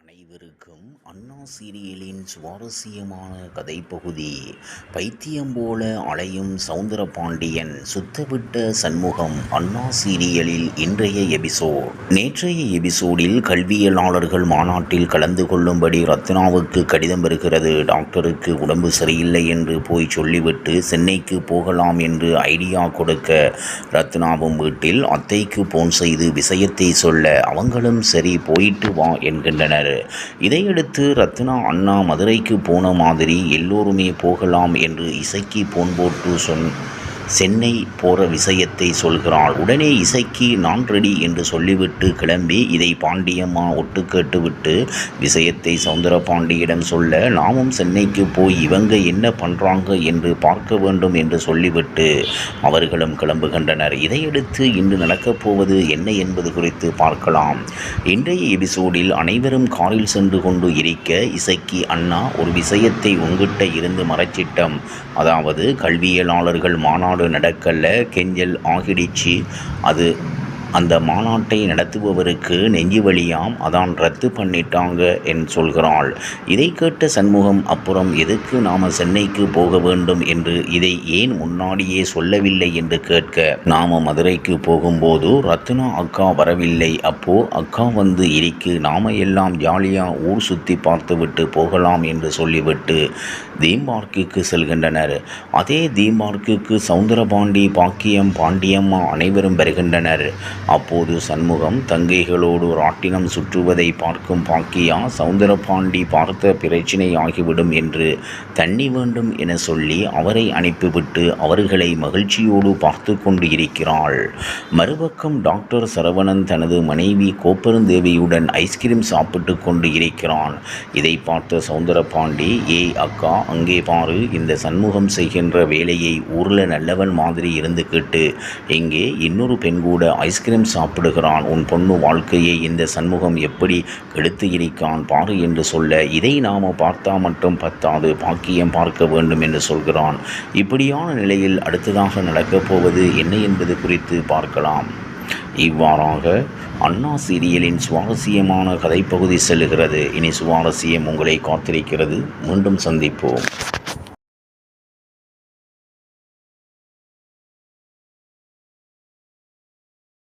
அனைவருக்கும் அண்ணா சீரியலின் சுவாரஸ்யமான கதைப்பகுதி. பைத்தியம் போல அலையும் சவுந்தரபாண்டியன் சுத்தவிட்ட சண்முகம் அண்ணா சீரியலில் இன்றைய எபிசோட். நேற்றைய எபிசோடில் கல்வியலாளர்கள் மாநாட்டில் கலந்து கொள்ளும்படி ரத்னாவுக்கு கடிதம் வருகிறது டாக்டருக்கு உடம்பு சரியில்லை என்று போய் சொல்லிவிட்டு சென்னைக்கு போகலாம் என்று ஐடியா கொடுக்க ரத்னாவும் வீட்டில் அத்தைக்கு போன் செய்து விஷயத்தை சொல்ல அவங்களும் சரி போயிட்டு வா என்கின்றனர். இதையடுத்து ரத்னா அண்ணா மதுரைக்கு போன மாதிரி எல்லோருமே போகலாம் என்று இசைக்கு போன் போட்டு சொன் சென்னை போகிற விஷயத்தை சொல்கிறாள். உடனே இசைக்கு நான் ரெடி என்று சொல்லிவிட்டு கிளம்பி இதை பாண்டியம்மா ஒட்டு கேட்டுவிட்டு விஷயத்தை சவுந்தர பாண்டியிடம் சொல்ல நாமும் சென்னைக்கு போய் இவங்க என்ன பண்ணுறாங்க என்று பார்க்க வேண்டும் என்று சொல்லிவிட்டு அவர்களும் கிளம்புகின்றனர். இதையடுத்து இன்று நடக்கப் போவது என்ன என்பது குறித்து பார்க்கலாம். இன்றைய எபிசோடில் அனைவரும் காரில் சென்று கொண்டு இருக்க இசைக்கு அண்ணா ஒரு விஷயத்தை உங்கிட்ட இருந்து மறைச்சிட்டம். அதாவது கல்வியலாளர்கள் மாநாடு நடக்கல. கெஞ்சல் ஆகிடுச்சு. அது அந்த மாநாட்டை நடத்துபவருக்கு நெஞ்சு வலியாம் அதான் ரத்து பண்ணிட்டாங்க என் சொல்கிறாள். இதை கேட்ட சண்முகம் அப்புறம் எதுக்கு நாம் சென்னைக்கு போக வேண்டும் என்று இதை ஏன் முன்னாடியே சொல்லவில்லை என்று கேட்க நாம் மதுரைக்கு போகும்போது ரத்னா அக்கா வரவில்லை. அப்போ அக்கா வந்து இருக்கு நாம எல்லாம் ஜாலியாக ஊர் சுற்றி பார்த்துவிட்டு போகலாம் என்று சொல்லிவிட்டு தீம் பார்க்குக்கு செல்கின்றனர். அதே தீம் பார்க்குக்கு சவுந்தரபாண்டி பாக்கியம் பாண்டியம்மா அனைவரும் வருகின்றனர். அப்போது சண்முகம் தங்கைகளோடு ராட்டினம் சுற்றுவதை பார்க்கும் பாக்கியா சவுந்தரபாண்டி பார்த்த பிரச்சினை ஆகிவிடும் என்று தண்ணி வேண்டும் என சொல்லி அவரை அனுப்பிவிட்டு அவர்களை மகிழ்ச்சியோடு பார்த்து கொண்டு இருக்கிறாள் மறுபக்கம் டாக்டர் சரவணன் தனது மனைவி கோப்பெருந்தேவியுடன் ஐஸ்கிரீம் சாப்பிட்டு கொண்டு இருக்கிறான். இதை பார்த்த சவுந்தரபாண்டி ஏய் அக்கா அங்கே பாரு இந்த சண்முகம் செய்கின்ற வேலையை ஊரில் நல்லவன் மாதிரி இருந்துக்கிட்டு இங்கே இன்னொரு பெண் கூட ஐஸ்கிரீம் சாப்பிடுகிறான். உன் பொண்ணு வாழ்க்கையை இந்த சண்முகம் எப்படி கெடுத்து இருக்கான் பாரு என்று சொல்ல இதை நாம் பார்த்தா மட்டும் பத்தாது பாக்கியம் பார்க்க வேண்டும் என்று சொல்கிறான். இப்படியான நிலையில் அடுத்ததாக நடக்கப் போவது என்ன என்பது குறித்து பார்க்கலாம். இவ்வாறாக அண்ணா சீரியலின் சுவாரஸ்யமான கதைப்பகுதி செல்லுகிறது இனி சுவாரஸ்யம் உங்களை காத்திருக்கிறது. மீண்டும் சந்திப்போம்.